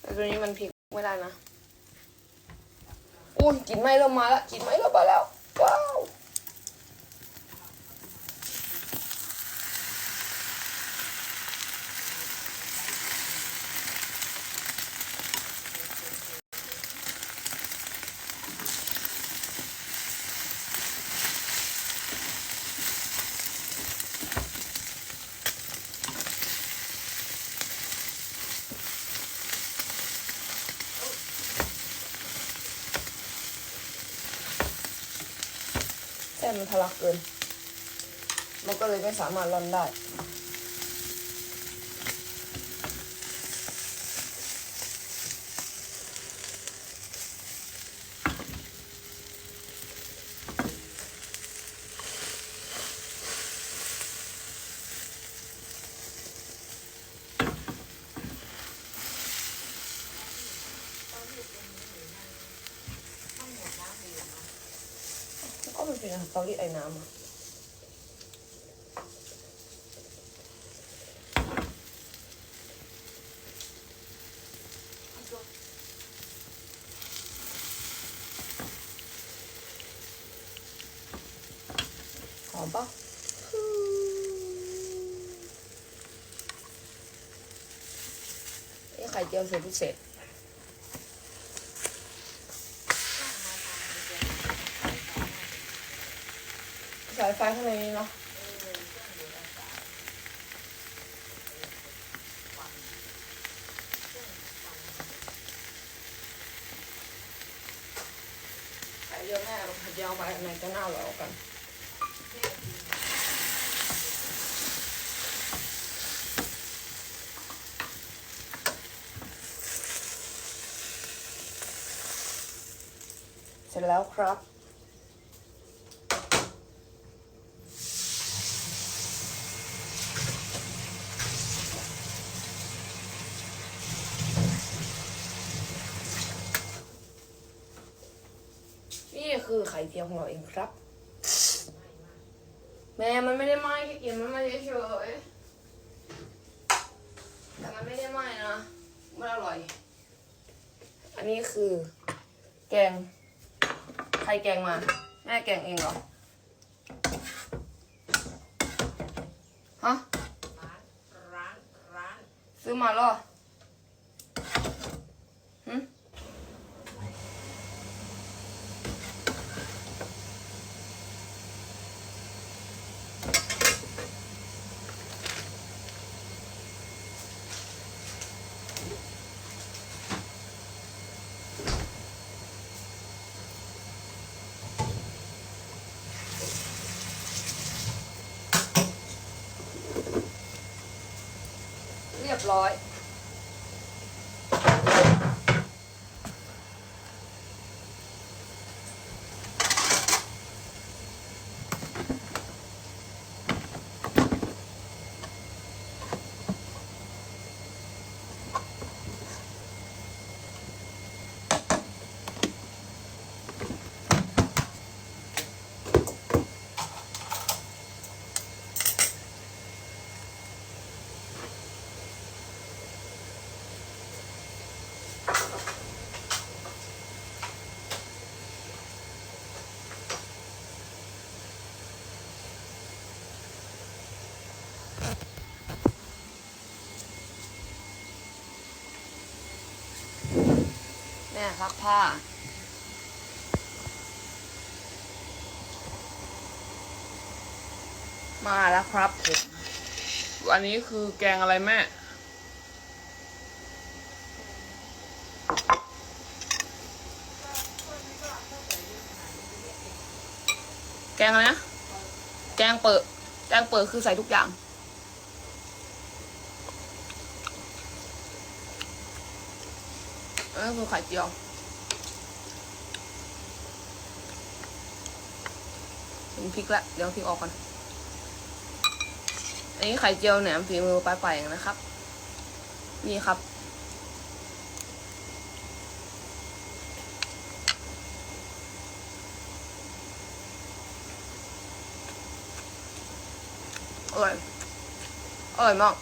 แต่ตัวนี้มันพลิกไม่ได้นะอุ้ยกลินไหม้เริ่มมาแล้วกลินไหม้เริ่มมาแล้ว ว้าว ทะลักเกิน มันก็เลยไม่สามารถร่อนได้ ก็มัน เตารีดไอ้น้ำหอมปะนี่ไข่เจียวสูตรพิเศษ สายไฟ ข้างในนี้เนาะไข่เจียวแม่กับไข่เจียวไปอันไหนจะน่าอร่อยกว่ากันเสร็จแล้วครับ นี่ คือไข่เจียวของเราเองครับ แม่มันไม่ได้ไหม้แค่กลินมันไม่เฉยแต่มันไม่ได้ไหม้นะมันอร่อย อันนี้คือ แกง ใครแกงมา แม่แกงเองเหรอ ฮะร้านร้านร้านซื้อมาหรอ รียบร้อย ซักผ้า มาแล้วครับผมอันนี้คือแกงอะไรแม่ แกงอะไรนะ แกงเปิด แกงเปิดคือใส่ทุกอย่างเออคือไข่เจียว ถึงพริกละ เดี๋ยวพริกออกก่อน อันนี้ไข่เจียวแหนมฝีมือปลายไปเองนะครับ นี่ครับ อร่อย อร่อยมาก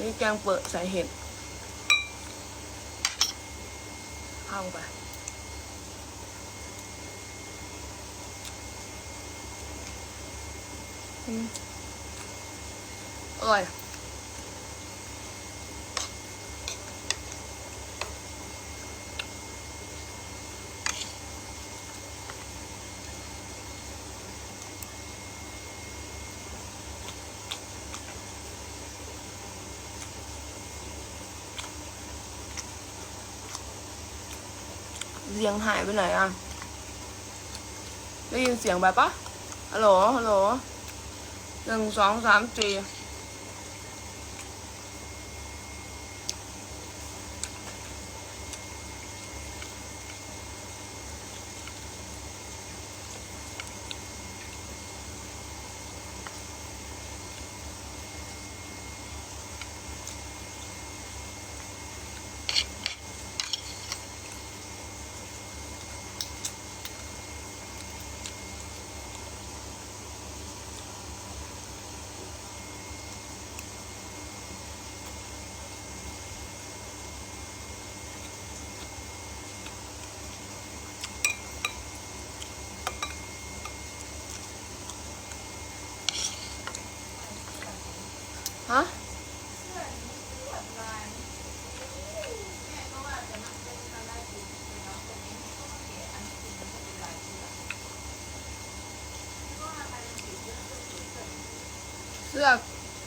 นี่แกงเปิดใส่เห็ดเข้าไปอืมอร่อย ยงหายไปไหนอะ ได้ยินเสียงแบบปะฮัลโหลฮัลโหลหนึ่งสองสามสี่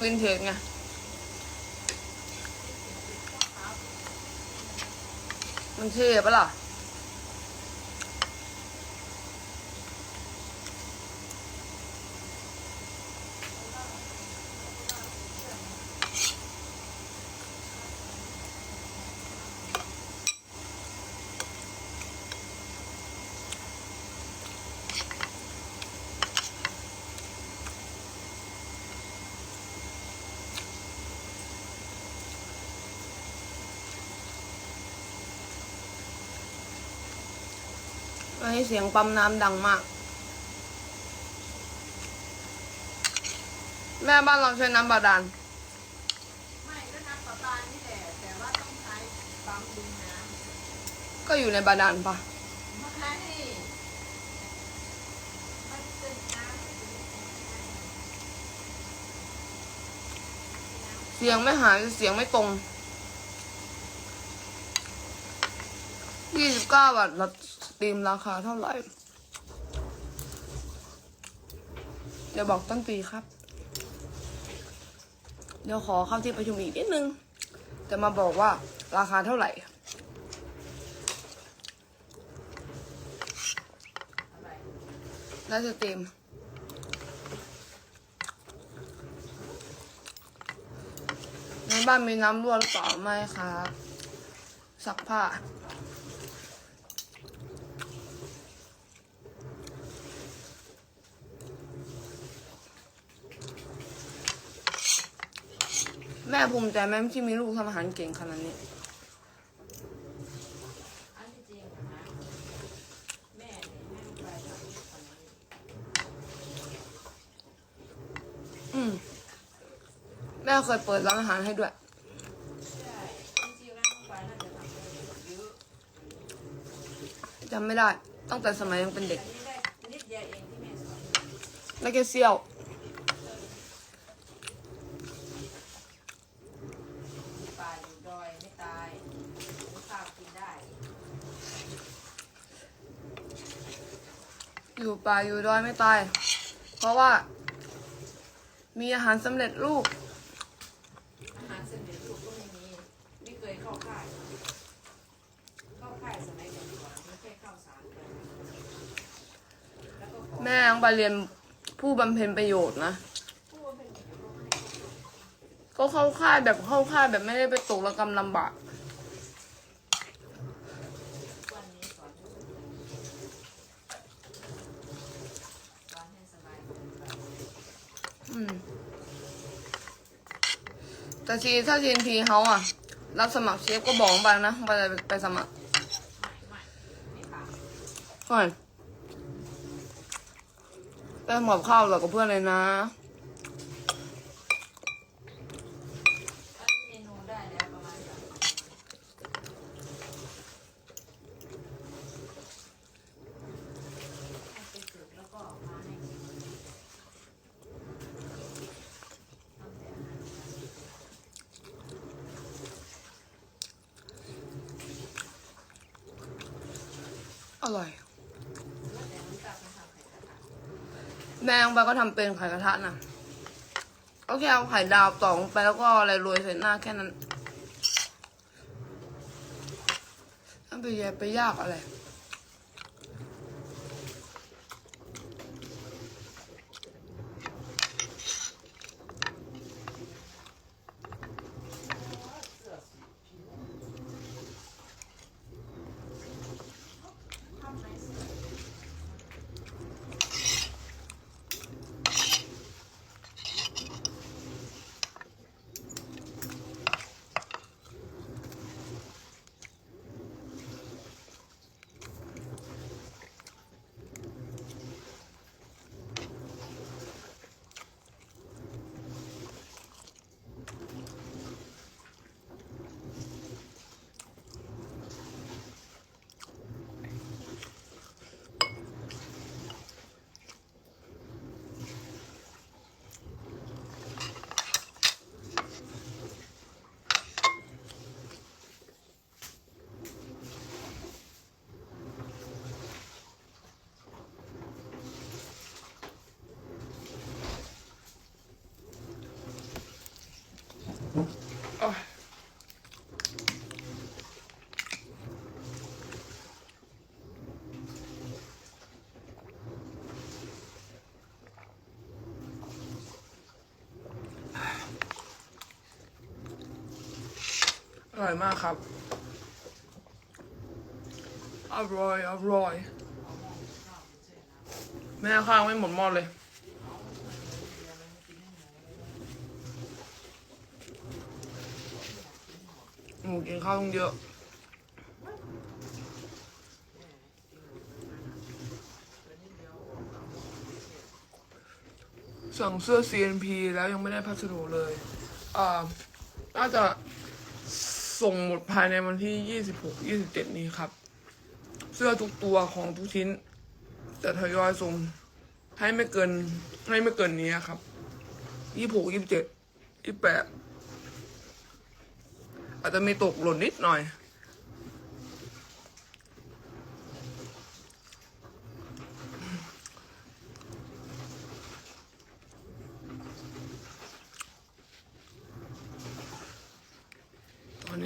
วินเทจไงมันเท่ปะล่า นนี้เสียงปั๊มน้ำดังมาก แม่บ้านเราใช้น้ำบาดาลไม่ก็น้ำประปานี่แหละแต่ว่าต้องใช้ปั๊มดึงน้ำก็อยู่ในบาดาลปะไม่มันเป็นน้ำเสียงไม่หายเสียงไม่ตรงยี่สิบเก้าบาท ตรีมราคาเท่าไหร่ เดี๋ยวบอกต้นปีครับ เดี๋ยวขอเข้าที่ประชุมอีกนิดนึง จะมาบอกว่าราคาเท่าไหร่แล้วสตรีมในบ้านมีน้ำรั่วหรือเปล่าไม่ครับซักผ้า แม่ภูมิใจไหมที่มีลูกทำอาหารเก่งขนาดนี้อันที่จริงอะนะแม่เนี่ยแม่ไปทำที่คนนี้ อืมแม่เคยเปิดร้านอาหารให้ด้วยใช่จริงๆแล้วไปน่าจะทำได้เยอะจำไม่ได้ ตั้งแต่สมัยยังเป็นเด็กอันนี้ได้นิดเดียวเองที่แม่สอนไม่แค่เซี่ยว ป่าอยู่ดอยไม่ตายข้าวกินได้ อยู่ป่าอยู่ดอยไม่ตาย เพราะว่า มีอาหารสำเร็จรูป อาหารเสร็จรูปก็ไม่มีไม่เคยเข้าค่าย เข้าค่ายสมัยก่อนๆไม่แค่เข้าสารไปแล้วก็ขอแม่ยังไปเรียนผู้บำเพ็ญประโยชน์นะ ผู้ว่าเป็นอย่างนี้ก็ไม่ให้เข้าก็เข้าค่ายแบบเข้าค่ายแบบไม่ได้ไปตกระกำลำบาก วันนี้สอนทุกคนสอนให้สบายใจ อืม แต่ทีถ้าทีนพีเขาอะ รับสมัครเชฟก็บอกไปนะไปไปสมัครไม่ไม่ไปากก่อนไปทำกับข้าวหรอกับเพื่อนเลยนะ แล้วที อร่อย แล้วแต่น้ำตาลเป็นทำไข่กระทะ ก็ทำเป็นไข่กระทะนะก็แค่เอาไข่ดาวตอกลงไปแล้วก็อะไรโรยใส่หน้าแค่นั้นถ้าไปแยไปยากอะไร อร่อยมากครับ อร่อย อร่อย แม่ข้างไม่หมดหม้อเลยหมูกินข้าวต้องเยอะสั่งเสื้อ CNP แล้วยังไม่ได้พัสดุเลย อ่า น่าจะ ส่งหมดภายในวันที่26 27นี้ครับ เสื้อทุกตัวของทุกชิ้น จะทยอยส่งให้ไม่เกินให้ไม่เกินนี้ครับ26 27 28อาจจะมีตกหล่นนิดหน่อย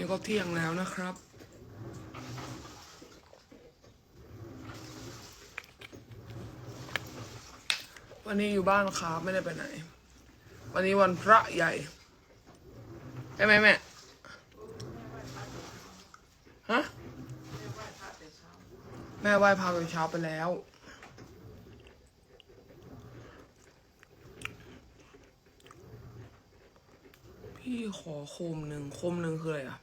ก็เที่ยงแล้วนะครับ วันนี้อยู่บ้านครับไม่ได้ไปไหน วันนี้วันพระใหญ่ใช่ไหมแม่ฮะแม่ไหว้พระตอนเช้าไปแล้ว พี่ขอโคมหนึ่งโคมหนึ่งคืออะไรอะ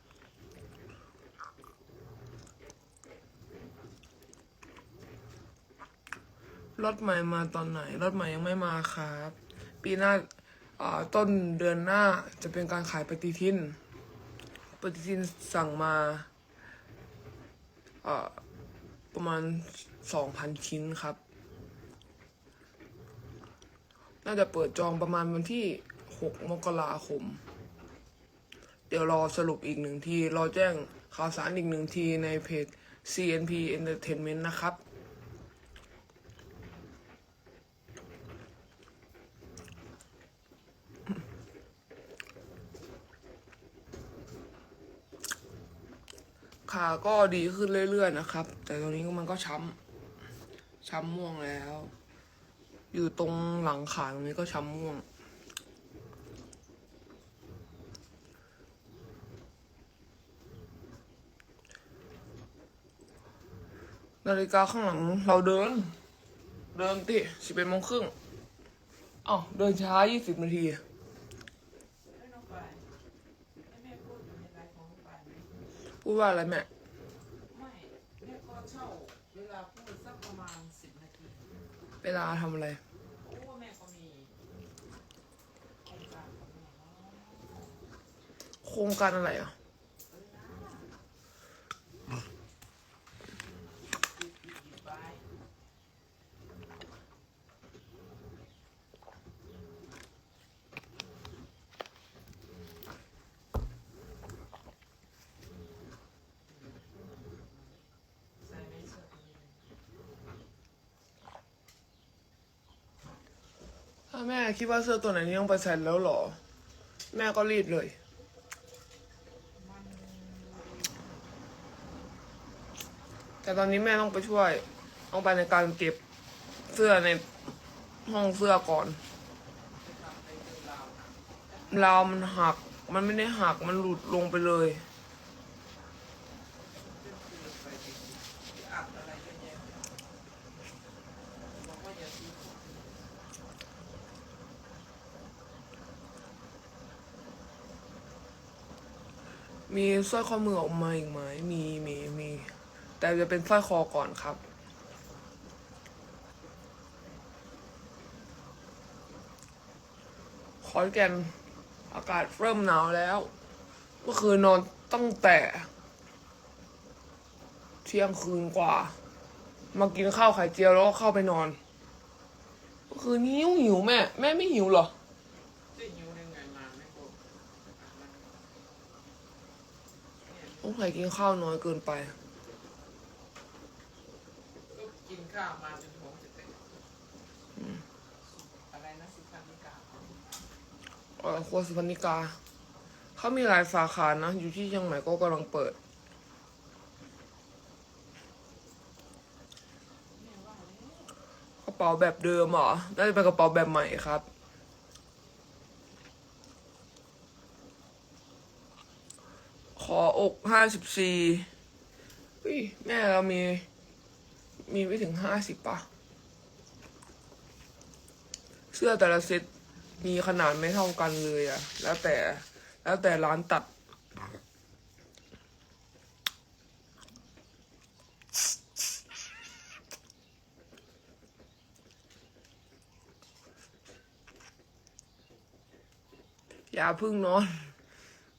รถใหม่มาตอนไหน รถใหม่ยังไม่มาครับ ปีหน้าต้นเดือนหน้าจะเป็นการขายปฏิทิน ปฏิทินสั่งมาประมาณสองพันชิ้นครับ น่าจะเปิดจองประมาณวันที่หกมกราคม เดี๋ยวรอสรุปอีกหนึ่งที รอแจ้งข่าวสารอีกหนึ่งทีในเพจ CNP Entertainment นะครับ ขาก็ดีขึ้นเรื่อยๆนะครับ แต่ตรงนี้มันก็ช้ำช้ำม่วงแล้ว อยู่ตรงหลังขาตรงนี้ก็ช้ำม่วง นาฬิกาข้างหลังเราเดิน เดินติสิบเอ็ดโมงครึ่งอ้าวเดินช้ายี่สิบนาที ไม่น้องไปให้แม่พูดอยู่ในไลฟ์ของน้องไปไหม พูดว่าอะไรแม่ไม่แม่ก็เช่าเวลาพูดสักประมาณสิบนาทีเวลาทำอะไร โอ้แม่ก็มีโครงการของแม่เนาะโครงการอะไรอะ ไป ใส่ไม่เสื้อตัวนี้ แม่คิดว่าเสื้อตัวไหนที่ต้องไปใส่แล้วหรอ แม่ก็รีดเลย แต่ตอนนี้แม่ต้องไปช่วยต้องไปในการเก็บเสื้อในห้องเสื้อก่อนราวมันหัก มันไม่ได้หัก มันหลุดลงไปเลย เป็นคือไปที่อัดอะไรเยอะแยะบอกว่าอย่าซื้อของ มีสร้อยข้อมือออกมาอีกไหมมีมีมี แต่จะเป็นสร้อยคอก่อนครับขอนแก่นอากาศเริ่มหนาวแล้ว เมื่อคืนนอนตั้งแต่ เที่ยงคืนกว่า มากินข้าวไข่เจียวแล้วก็เข้าไปนอน เมื่อคืนนี้หิวหิวแม่ แม่ไม่หิวเหรอ จะหิวได้ไงมาไม่บอกอะมัน เนี่ยต้องใส่กินข้าวน้อยเกินไป ก็กินข้าวมาจนท้องจะเต็มอะไรนะสุพรรณิกาเอ่อครัวสุพรรณิกา เขามีหลายสาขานะ อยู่ที่เชียงใหม่ก็กำลังเปิด กระเป๋าแบบเดิมเหรอน่าจะเป็นกระเป๋าแบบใหม่ครับ ขออกห้าสิบสี่อุ้ยแม่เรามี มีไม่ถึงห้าสิบป่ะเสื้อแต่ละเซตมีขนาดไม่เท่ากันเลยอะแล้วแต่ แล้วแต่ร้านตัดอย่าพึ่งนอน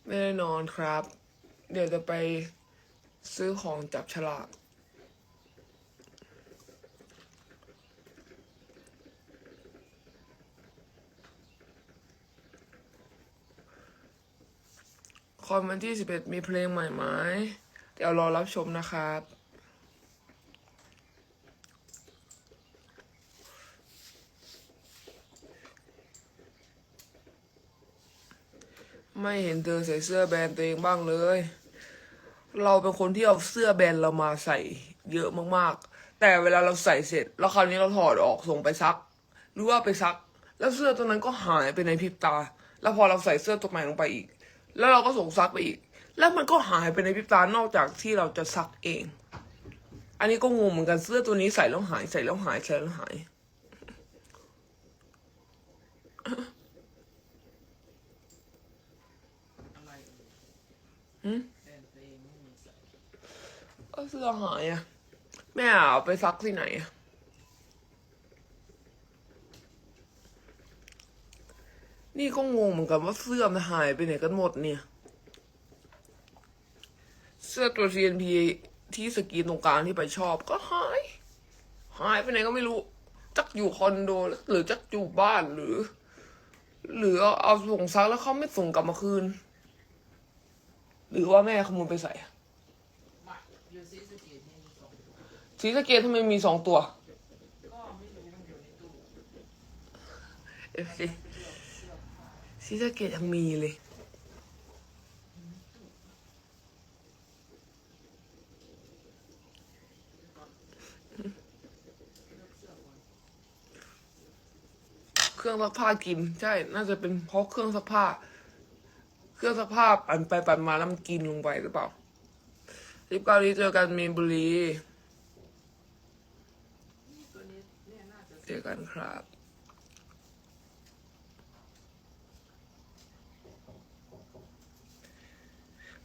ไม่ได้นอนครับ เดี๋ยวจะไปซื้อของจับฉลากคอนวันที่ 11 มีเพลงใหม่ไหม เดี๋ยวรอรับชมนะครับ ไม่เห็นเธอใส่เสื้อแบรนด์ตัวเองบ้างเลย เราเป็นคนที่เอาเสื้อแบรนด์เรามาใส่เยอะมากๆ แต่เวลาเราใส่เสร็จ แล้วคราวนี้เราถอดออกส่งไปซัก หรือว่าไปซัก แล้วเสื้อตัวนั้นก็หายไปในพริบตา แล้วพอเราใส่เสื้อตัวใหม่ลงไปอีก แล้วเราก็ส่งซักไปอีก แล้วมันก็หายไปในพริบตานอกจากที่เราจะซักเอง อันนี้ก็งงเหมือนกันเสื้อตัวนี้ใส่แล้วหายใส่แล้วหายใส่แล้วหาย อะไร หืม แฟนเพลงไม่มีใส่ ก็ เสื้อหายอะ แม่เอาไปซักที่ไหนอะนี่ก็งงเหมือนกันว่าเสื้อมันหายไปไหนกันหมดเนี่ย เสื้อตัว CNP ที่สกีนตรงกลางที่ไปชอบก็หาย หายไปไหนก็ไม่รู้ จักอยู่คอนโดหรือจักอยู่บ้านหรือ หรือเอาส่งซักแล้วเขาไม่ส่งกลับมาคืน หรือว่าแม่ขโมยไปใส่อะ ไม่ยูซีสเกตนี่มีสองตัว สีสะเกตทำไมมีสองตัวเอฟซีสีสะเกตยังมีเลยเครื่องซักผ้ากิน ใช่ น่าจะเป็นเพราะเครื่องซักผ้า เครื่องซักผ้าปั่นไปปั่นมาแล้วมันกินลงไปหรือเปล่าสิบเก้านี้เจอกันมีนบุรี ตัวนี้ เดียน่าจอกันครับ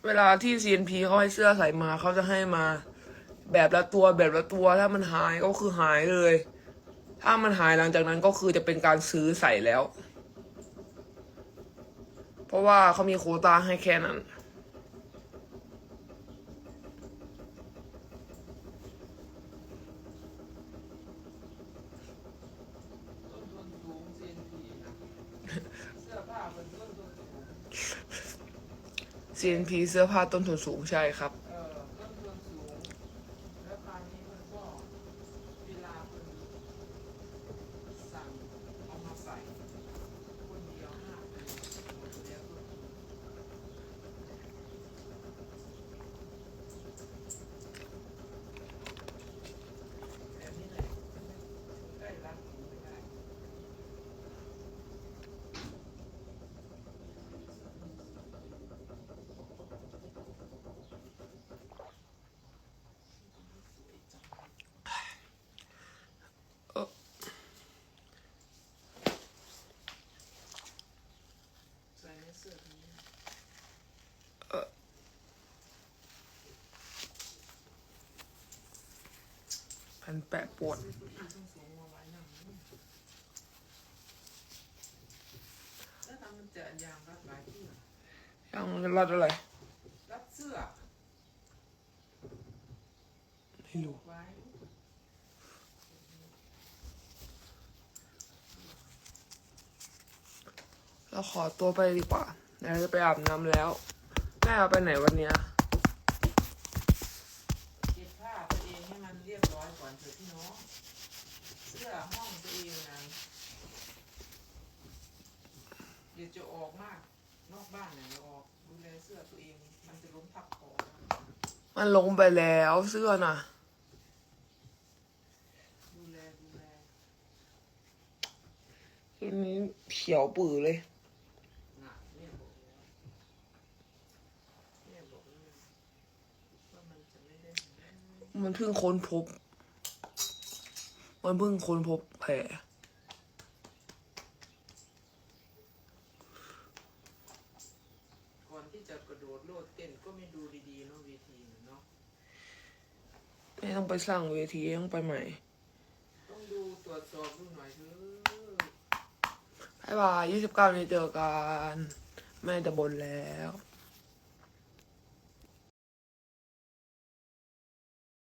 เวลาที่ CNP เขาให้เสื้อใส่มาเขาจะให้มา แบบละตัวแบบละตัวถ้ามันหายก็คือหายเลย ถ้ามันหายหลังจากนั้นก็คือจะเป็นการซื้อใส่แล้ว เพราะว่าเขามีโควตาให้แค่นั้น ต้นทุนสูง CNP นะเสื้อผ้าเป็นต้นทุนสูง CNP เสื้อผ้าต้นทุนสูงใช่ครับ เออต้นทุนสูง แล้วคราวนี้มันก็เวลาเพิ่นสั่งเอามาใส่ แปะปวด ซื้อเก้าอี้ต้องสูงมาไว้นั่งแล้วทำ มันจะอันยางรัดหลายที่ยังรัดอะไร รัดเสื้อ ไม่รู้ไว้เราขอตัวไปดีกว่าเดี๋ยวเราจะไปอาบน้ำแล้ว แม่เอาไปไหนวันเนี้ย อยก่อนเถอะพี่น้อง เสื้อห้องตัวเองนะเดี๋ยวจะออกมาก นอกบ้านเนี่ยออกดูแลเสื้อตัวเอง มันจะล้มทับคอมันลงไปแล้วเสื้อน่ะ ดูแลดูแลชุดนี้เขียวปือเลย หนักเนี่ยบอกแล้วเนี่ยบอกแล้วว่ามันจะไม่ได้ มันเพิ่งค้นพบ มันเพิ่งค้นพบแผลก่อนที่จะกระโดดโลดเต้นก็ไม่ดูดีๆเนาะเวทีน่ะเนาะแม่ต้องไปสร้างเวทีต้องไปใหม่ ต้องดูตรวจสอบดูหน่อยเถอะบายบายยี่สิบเก้านี้เจอกัน แม่จะบนแล้ว